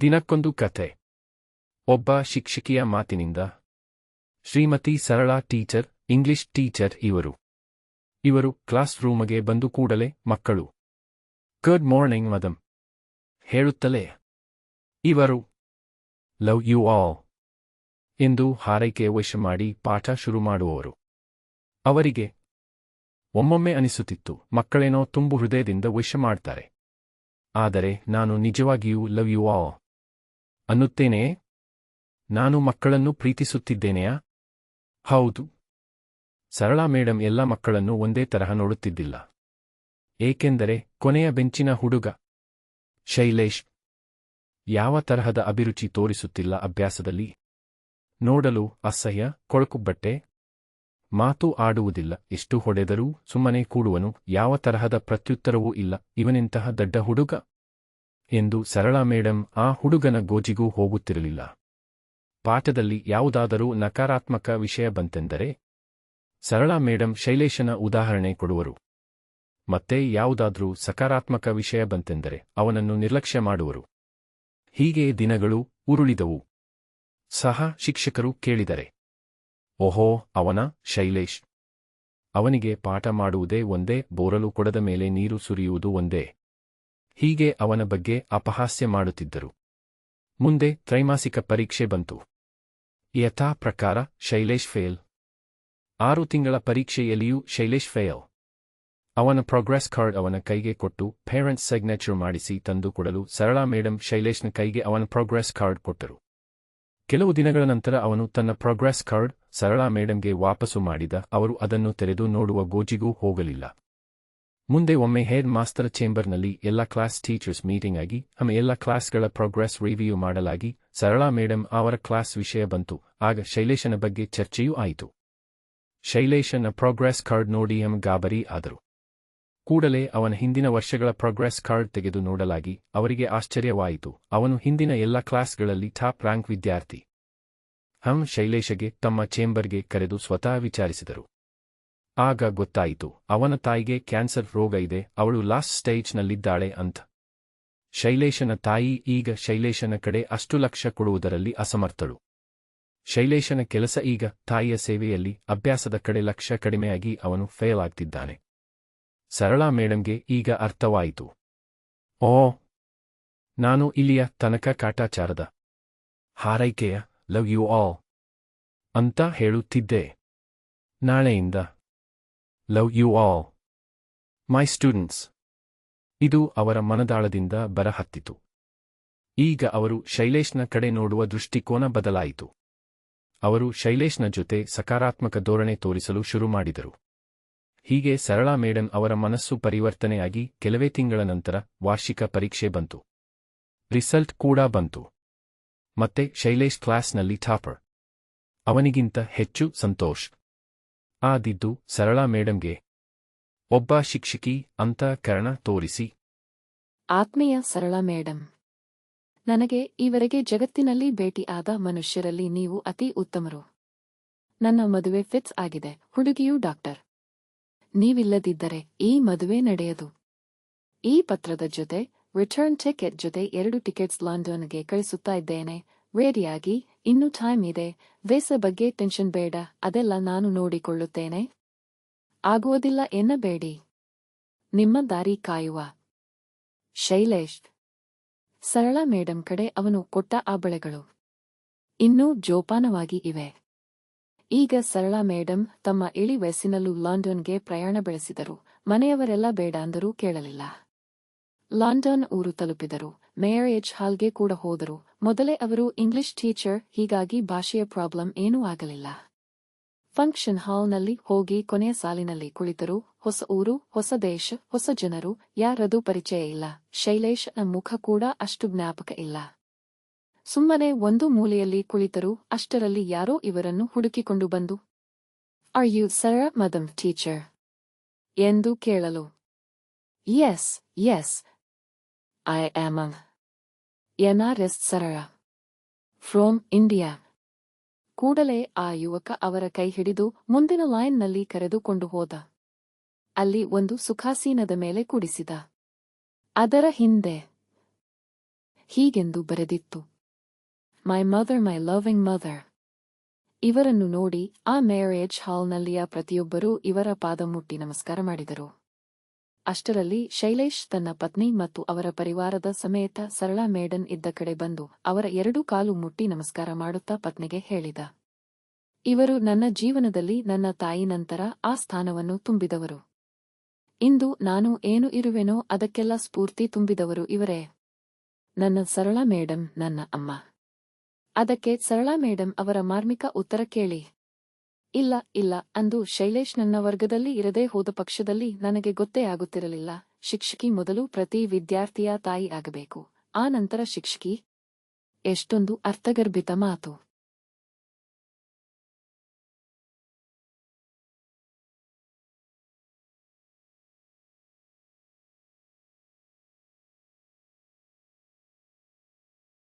ದಿನಕ್ಕೊಂದು ಕಥೆ ಒಬ್ಬ ಶಿಕ್ಷಕಿಯ ಮಾತಿನಿಂದ, Shrimati Sarala teacher, English teacher ಇವರು. ಇವರು ಕ್ಲಾಸ್ ರೂಮಗೆ ಬಂದು ಕೂಡಲೇ ಮಕ್ಕಳು. ಗುಡ್ ಮಾರ್ನಿಂಗ್ ಮದಂ ಹೇಳುತ್ತಲೇ, ಇವರು, ಲವ್ ಯು ಆಲ್, ಎಂದು ಹಾರೈಕೆ ವಶ ಮಾಡಿ ಪಾಠ ಶುರು ಮಾಡುವವರು. ಅವರಿಗೆ, ಒಮ್ಮೊಮ್ಮೆ ಅನಿಸುತ್ತಿತ್ತು, ಮಕ್ಕಳೇನೋ ತುಂಬು ಹೃದಯದಿಂದ ವಶ ಮಾಡ್ತಾರೆ. ಆದರೆ ನಾನು ನಿಜವಾಗಿಯೂ ಲವ್ ಯು ಆಲ್ ಅನ್ನುತ್ತೇನೆಯೇ? ನಾನು ಮಕ್ಕಳನ್ನು ಪ್ರೀತಿಸುತ್ತಿದ್ದೇನೆಯಾ? ಹೌದು. ಸರಳಾ ಮೇಡಂ ಎಲ್ಲ ಮಕ್ಕಳನ್ನು ಒಂದೇ ತರಹ ನೋಡುತ್ತಿದ್ದಿಲ್ಲ. ಏಕೆಂದರೆ ಕೊನೆಯ ಬೆಂಚಿನ ಹುಡುಗ ಶೈಲೇಶ್ ಯಾವ ತರಹದ ಅಭಿರುಚಿ ತೋರಿಸುತ್ತಿಲ್ಲ ಅಭ್ಯಾಸದಲ್ಲಿ? ನೋಡಲು ಅಸಹ್ಯ ಕೊಳಕು ಬಟ್ಟೆ ಮಾತು ಆಡುವುದಿಲ್ಲ, ಎಷ್ಟು ಹೊಡೆದರೂ ಸುಮ್ಮನೆ ಕೂಡುವನು, ಯಾವ ತರಹದ ಪ್ರತ್ಯುತ್ತರವೂ ಇಲ್ಲ, ಇವನೆಂತಹ ದಡ್ಡ ಹುಡುಗ? ಎಂದು ಸರಳಾ ಮೇಡಂ ಆ ಹುಡುಗನ ಗೋಜಿಗೂ ಹೋಗುತ್ತಿರಲಿಲ್ಲ. ಪಾಠದಲ್ಲಿ ಯಾವುದಾದರೂ ನಕಾರಾತ್ಮಕ ವಿಷಯ ಬಂತೆಂದರೆ? ಸರಳಾ ಮೇಡಂ ಶೈಲೇಶನ ಉದಾಹರಣೆ ಕೊಡುವರು. ಮತ್ತೆ ಯಾವುದಾದರೂ ಸಕಾರಾತ್ಮಕ ವಿಷಯ ಬಂತೆಂದರೆ ಅವನನ್ನು ನಿರ್ಲಕ್ಷ್ಯ ಮಾಡುವರು. ಹೀಗೆ ದಿನಗಳು ಉರುಳಿದವು. ಸಹ ಶಿಕ್ಷಕರು ಕೇಳಿದರೆ, ಓಹೋ, ಅವನ ಶೈಲೇಶ್! ಅವನಿಗೆ ಪಾಠ ಮಾಡುವುದೇ ಒಂದೇ, ಬೋರಲು ಕೊಡದ ಮೇಲೆ ನೀರು ಸುರಿಯುವುದು ಒಂದೇ. ಹೀಗೆ ಅವನ ಬಗ್ಗೆ ಅಪಹಾಸ್ಯ ಮಾಡುತ್ತಿದ್ದರು. ಮುಂದೆ ತ್ರೈಮಾಸಿಕ ಪರೀಕ್ಷೆ ಬಂತು. ಯಥಾ ಪ್ರಕಾರ ಶೈಲೇಶ್ ಫೇಲ್. ಆರು ತಿಂಗಳ ಪರೀಕ್ಷೆಯಲ್ಲಿಯೂ ಶೈಲೇಶ್ ಫೇಲ್. ಅವನ ಪ್ರೋಗ್ರೆಸ್ ಕಾರ್ಡ್ ಅವನ ಕೈಗೆ ಕೊಟ್ಟು ಪೇರೆಂಟ್ಸ್ ಸಿಗ್ನೇಚರ್ ಮಾಡಿಸಿ ತಂದು ಕೊಡಲು ಸರಳಾ ಮೇಡಂ ಶೈಲೇಶ್ನ ಕೈಗೆ ಅವನ ಪ್ರೋಗ್ರೆಸ್ ಕಾರ್ಡ್ ಕೊಟ್ಟರು. ಕೆಲವು ದಿನಗಳ ನಂತರ ಅವನು ತನ್ನ ಪ್ರೋಗ್ರೆಸ್ ಕಾರ್ಡ್ ಸರಳಾ ಮೇಡಂಗೆ ವಾಪಸು ಮಾಡಿದ, ಅವರು ಅದನ್ನು ತೆರೆದು ನೋಡುವ ಗೋಜಿಗೂ ಹೋಗಲಿಲ್ಲ. ಮುಂದೆ ಒಮ್ಮೆ ಹೆಡ್ ಮಾಸ್ಟರ್ ಚೇಂಬರ್ನಲ್ಲಿ ಎಲ್ಲ ಕ್ಲಾಸ್ ಟೀಚರ್ಸ್ ಮೀಟಿಂಗ್ ಆಗಿ, ಆಮೆ ಎಲ್ಲ ಕ್ಲಾಸ್ಗಳ ಪ್ರೋಗ್ರೆಸ್ ರಿವ್ಯೂ ಮಾಡಲಾಗಿ, ಸರಳಾ ಮೇಡಂ ಅವರ ಕ್ಲಾಸ್ ವಿಷಯ ಬಂತು, ಆಗ ಶೈಲೇಶನ ಬಗ್ಗೆ ಚರ್ಚೆಯೂ ಆಯಿತು. ಶೈಲೇಶನ ಪ್ರೋಗ್ರೆಸ್ ಕಾರ್ಡ್ ನೋಡಿ ಎಂ ಗಾಬರಿ ಆದರು. ಕೂಡಲೇ ಅವನ ಹಿಂದಿನ ವರ್ಷಗಳ ಪ್ರೋಗ್ರೆಸ್ ಕಾರ್ಡ್ ತೆಗೆದು ನೋಡಲಾಗಿ, ಅವರಿಗೆ ಆಶ್ಚರ್ಯವಾಯಿತು, ಅವನು ಹಿಂದಿನ ಎಲ್ಲ ಕ್ಲಾಸ್ಗಳಲ್ಲಿ ಟಾಪ್ ರ್ಯಾಂಕ್ ವಿದ್ಯಾರ್ಥಿ. ಹಂ ಶೈಲೇಶಗೆ ತಮ್ಮ ಚೇಂಬರ್ಗೆ ಕರೆದು ಸ್ವತಃ ವಿಚಾರಿಸಿದರು. ಆಗ ಗೊತ್ತಾಯಿತು, ಅವನ ತಾಯಿಗೆ ಕ್ಯಾನ್ಸರ್ ರೋಗ ಇದೆ, ಅವಳು ಲಾಸ್ಟ್ ಸ್ಟೇಜ್ನಲ್ಲಿದ್ದಾಳೆ ಅಂತ. ಶೈಲೇಶನ ತಾಯಿ ಈಗ ಶೈಲೇಶನ ಕಡೆ ಅಷ್ಟು ಲಕ್ಷ ಕೊಡುವುದರಲ್ಲಿ ಅಸಮರ್ಥಳು. ಶೈಲೇಶನ ಕೆಲಸ ಈಗ ತಾಯಿಯ ಸೇವೆಯಲ್ಲಿ ಅಭ್ಯಾಸದ ಕಡೆ ಲಕ್ಷ ಕಡಿಮೆಯಾಗಿ ಅವನು ಫೇಲ್ ಆಗ್ತಿದ್ದಾನೆ. ಸರಳಾ ಮೇಡಂಗೆ ಈಗ ಅರ್ಥವಾಯಿತು. ಓ, ನಾನು ಇಲ್ಲಿಯ ತನಕ ಕಾಟಾಚಾರದ ಹಾರೈಕೆಯ ಲವ್ ಯು ಆಲ್ ಅಂತ ಹೇಳುತ್ತಿದ್ದೆ. ನಾಳೆಯಿಂದ love you all my students ಇದು ಅವರ ಮನದಾಳದಿಂದ ಬರಹತ್ತಿತು. ಈಗ ಅವರು ಶೈಲೇಶ್ನ ಕಡೆ ನೋಡುವ ದೃಷ್ಟಿಕೋನ ಬದಲಾಯಿತು. ಅವರು ಶೈಲೇಶ್ನ ಜೊತೆ ಸಕಾರಾತ್ಮಕ ಧೋರಣೆ ತೋರಿಸಲು ಶುರು ಮಾಡಿದರು. ಹೀಗೆ ಸರಳಾ ಮೇಡಂ ಅವರ ಮನಸ್ಸು ಪರಿವರ್ತನೆಯಾಗಿ ಕೆಲವೇ ತಿಂಗಳ ನಂತರ ವಾರ್ಷಿಕ ಪರೀಕ್ಷೆ ಬಂತು. ರಿಸಲ್ಟ್ ಕೂಡ ಬಂತು. ಮತ್ತೆ ಶೈಲೇಶ್ ಕ್ಲಾಸ್ನಲ್ಲಿ ಟಾಪರ್. ಅವನಿಗಿಂತ ಹೆಚ್ಚು ಸಂತೋಷ್. ಆದಿದ್ದು ಸರಳಾ ಮೇಡಂಗೆ, ಒಬ್ಬ ಶಿಕ್ಷಕಿ ಅಂತ ಕರ್ಣ ತೋರಿಸಿ. ಆತ್ಮೀಯ ಸರಳ ಮೇಡಂ, ನನಗೆ ಈವರೆಗೆ ಜಗತ್ತಿನಲ್ಲಿ ಭೇಟಿಯಾದ ಮನುಷ್ಯರಲ್ಲಿ ನೀವು ಅತಿ ಉತ್ತಮರು. ನನ್ನ ಮದುವೆ ಫಿಟ್ಸ್ ಆಗಿದೆ, ಹುಡುಗಿಯೂ ಡಾಕ್ಟರ್. ನೀವಿಲ್ಲದಿದ್ದರೆ ಈ ಮದುವೆ ನಡೆಯದು. ಈ ಪತ್ರದ ಜೊತೆ, ರಿಟರ್ನ್ ಟಿಕೆಟ್ ಜೊತೆ ಎರಡು ಟಿಕೆಟ್ಸ್ ಲಂಡನ್ಗೆ ಕಳಿಸುತ್ತಾ ಇದ್ದೇನೆ, ರೆಡಿಯಾಗಿ ಇನ್ನೂ ಟೈಮ್ ಇದೆ. ವೇಸ ಬಗ್ಗೆ ಟೆನ್ಷನ್ ಬೇಡ. ಅದೆಲ್ಲ ನಾನು ನೋಡಿಕೊಳ್ಳುತ್ತೇನೆ. ಆಗುವುದಿಲ್ಲ ಎನ್ನಬೇಡಿ. ನಿಮ್ಮ ದಾರಿ ಕಾಯುವ. ಶೈಲೇಶ್. ಸರಳ ಮೇಡಂ ಕಡೆ ಅವನು ಕೊಟ್ಟ ಆ ಬಳೆಗಳು ಇನ್ನೂ ಜೋಪಾನವಾಗಿ ಇವೆ. ಈಗ ಸರಳ ಮೇಡಂ ತಮ್ಮ ಇಳಿ ವಯಸ್ಸಿನಲ್ಲೂ ಲಾಂಡನ್ಗೆ ಪ್ರಯಾಣ ಬೆಳೆಸಿದರು. ಮನೆಯವರೆಲ್ಲ ಬೇಡ ಅಂದರೂ ಕೇಳಲಿಲ್ಲ. ಲಾಂಡನ್ ಊರು ತಲುಪಿದರು. ಮೇಯರ್ ಎಚ್ ಹಾಲ್ಗೆ ಕೂಡ ಹೋದರು. ಮೊದಲೇ ಅವರು ಇಂಗ್ಲಿಷ್ ಟೀಚರ್ ಹೀಗಾಗಿ ಭಾಷೆಯ ಪ್ರಾಬ್ಲಮ್ ಏನೂ ಆಗಲಿಲ್ಲ. ಫಂಕ್ಷನ್ ಹಾಲ್ನಲ್ಲಿ ಹೋಗಿ ಕೊನೆಯ ಸಾಲಿನಲ್ಲಿ ಕುಳಿತರು, ಹೊಸ ಊರು, ಹೊಸ ದೇಶ, ಹೊಸ ಜನರು, ಯಾರದೂ ಪರಿಚಯ ಇಲ್ಲ. ಶೈಲೇಶ್ ಮುಖ ಕೂಡ ಅಷ್ಟು ಜ್ಞಾಪಕ ಇಲ್ಲ. ಸುಮ್ಮನೆ ಒಂದು ಮೂಲೆಯಲ್ಲಿ ಕುಳಿತರು, ಅಷ್ಟರಲ್ಲಿ ಯಾರೋ ಇವರನ್ನು ಹುಡುಕಿಕೊಂಡು ಬಂದು are you Sarala madam teacher ಎಂದು ಕೇಳಲು yes yes I am NRS Sarala from India ಕೂಡಲೇ ಆ ಯುವಕ ಅವರ ಕೈ ಹಿಡಿದು ಮುಂದಿನ ಲೈನ್ನಲ್ಲಿ ಕರೆದುಕೊಂಡು ಹೋದ. ಅಲ್ಲಿ ಒಂದು ಸುಖಾಸೀನದ ಮೇಲೆ ಕುಡಿಸಿದ. ಅದರ ಹಿಂದೆ. ಹೀಗೆಂದು ಬರೆದಿತ್ತು. My mother my loving mother ಇವರನ್ನು ನೋಡಿ ಆ ಮ್ಯಾರೇಜ್ ಹಾಲ್ನಲ್ಲಿಯ ಪ್ರತಿಯೊಬ್ಬರೂ ಇವರ ಪಾದ ಮುಟ್ಟಿ ನಮಸ್ಕಾರ ಮಾಡಿದರು. ಅಷ್ಟರಲ್ಲಿ ಶೈಲೇಶ್ ತನ್ನ ಪತ್ನಿ ಮತ್ತು ಅವರ ಪರಿವಾರದ ಸಮೇತ ಸರಳಾ ಮೇಡನ್ ಇದ್ದ ಕಡೆ ಬಂದು ಅವರ ಎರಡು ಕಾಲು ಮುಟ್ಟಿ ನಮಸ್ಕಾರ ಮಾಡುತ್ತಾ ಪತ್ನಿಗೆ ಹೇಳಿದ. ಇವರು ನನ್ನ ಜೀವನದಲ್ಲಿ ನನ್ನ ತಾಯಿ ನಂತರ ಆ ಸ್ಥಾನವನ್ನು ತುಂಬಿದವರು. ಇಂದು ನಾನು ಏನು ಇರುವೆನೋ ಅದಕ್ಕೆಲ್ಲ ಸ್ಫೂರ್ತಿ ತುಂಬಿದವರು ಇವರೇ. ನನ್ನ ಸರಳಾ ಮೇಡಂ ನನ್ನ ಅಮ್ಮ. ಅದಕ್ಕೆ ಸರಳಾ ಮೇಡಂ ಅವರ ಮಾರ್ಮಿಕ ಉತ್ತರ ಕೇಳಿ. ಇಲ್ಲ ಇಲ್ಲ, ಅಂದು ಶೈಲೇಶ್ ನನ್ನ ವರ್ಗದಲ್ಲಿ ಇರದೇ ಹೋದ ಪಕ್ಷದಲ್ಲಿ ನನಗೆ ಗೊತ್ತೇ ಆಗುತ್ತಿರಲಿಲ್ಲ. ಶಿಕ್ಷಕಿ ಮೊದಲು ಪ್ರತಿ ವಿದ್ಯಾರ್ಥಿಯ ತಾಯಿ ಆಗಬೇಕು. ಆ ನಂತರ ಶಿಕ್ಷಕಿ. ಎಷ್ಟೊಂದು ಅರ್ಥಗರ್ಭಿತ ಮಾತು.